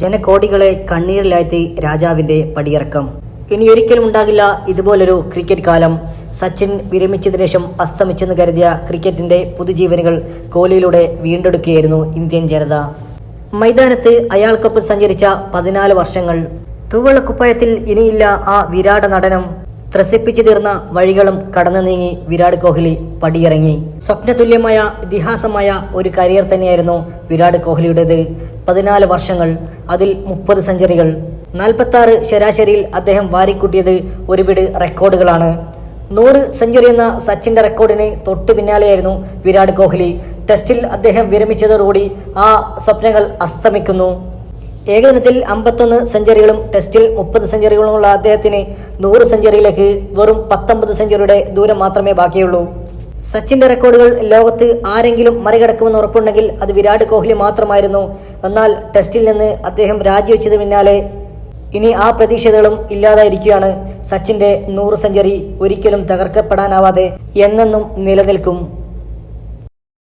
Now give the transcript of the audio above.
ജനകോടികളെ കണ്ണീരിലാഴ്ത്തി രാജാവിന്റെ പടിയിറക്കം. ഇനി ഒരിക്കലും ഉണ്ടാകില്ല ഇതുപോലൊരു ക്രിക്കറ്റ് കാലം. സച്ചിൻ വിരമിച്ചതിനു ശേഷം അസ്തമിച്ചെന്ന് കരുതിയ ക്രിക്കറ്റിന്റെ പുതുജീവനുകൾ കോഹ്ലിയിലൂടെ വീണ്ടെടുക്കുകയായിരുന്നു ഇന്ത്യൻ ജനത. മൈതാനത്ത് അയാൾക്കൊപ്പം സഞ്ചരിച്ച പതിനാല് വർഷങ്ങൾ. തൂവളക്കുപ്പായത്തിൽ ഇനിയില്ല ആ വിരാട നടനം. ത്രസിപ്പിച്ചു തീർന്ന വഴികളും കടന്നു നീങ്ങി വിരാട് കോഹ്ലി പടിയിറങ്ങി. സ്വപ്നതുല്യമായ ഇതിഹാസമായ ഒരു കരിയർ തന്നെയായിരുന്നു വിരാട് കോഹ്ലിയുടേത്. പതിനാല് വർഷങ്ങൾ അതിൽ മുപ്പത് സെഞ്ചുറികൾ. നാൽപ്പത്തി ആറ് ശരാശരിയിൽ അദ്ദേഹം വാരിക്കൂട്ടിയത് ഒരുപിട് റെക്കോർഡുകളാണ്. നൂറ് സെഞ്ചുറി എന്ന സച്ചിന്റെ റെക്കോർഡിന് തൊട്ടു പിന്നാലെയായിരുന്നു വിരാട് കോഹ്ലി. ടെസ്റ്റിൽ അദ്ദേഹം വിരമിച്ചതോടുകൂടി ആ സ്വപ്നങ്ങൾ അസ്തമിക്കുന്നു. ഏകദിനത്തിൽ അമ്പത്തൊന്ന് സെഞ്ചുറികളും ടെസ്റ്റിൽ മുപ്പത് സെഞ്ചുറികളുമുള്ള അദ്ദേഹത്തിന് നൂറ് സെഞ്ചുറിയിലേക്ക് വെറും പത്തൊമ്പത് സെഞ്ചുറിയുടെ ദൂരം മാത്രമേ ബാക്കിയുള്ളൂ. സച്ചിന്റെ റെക്കോർഡുകൾ ലോകത്ത് ആരെങ്കിലും മറികടക്കുമെന്ന് ഉറപ്പുണ്ടെങ്കിൽ അത് വിരാട് കോഹ്ലി മാത്രമായിരുന്നു. എന്നാൽ ടെസ്റ്റിൽ നിന്ന് അദ്ദേഹം രാജിവെച്ചത് പിന്നാലെ ഇനി ആ പ്രതീക്ഷകളും ഇല്ലാതായിരിക്കുകയാണ്. സച്ചിന്റെ നൂറ് സെഞ്ചുറി ഒരിക്കലും തകർക്കപ്പെടാനാവാതെ എന്നെന്നും നിലനിൽക്കും.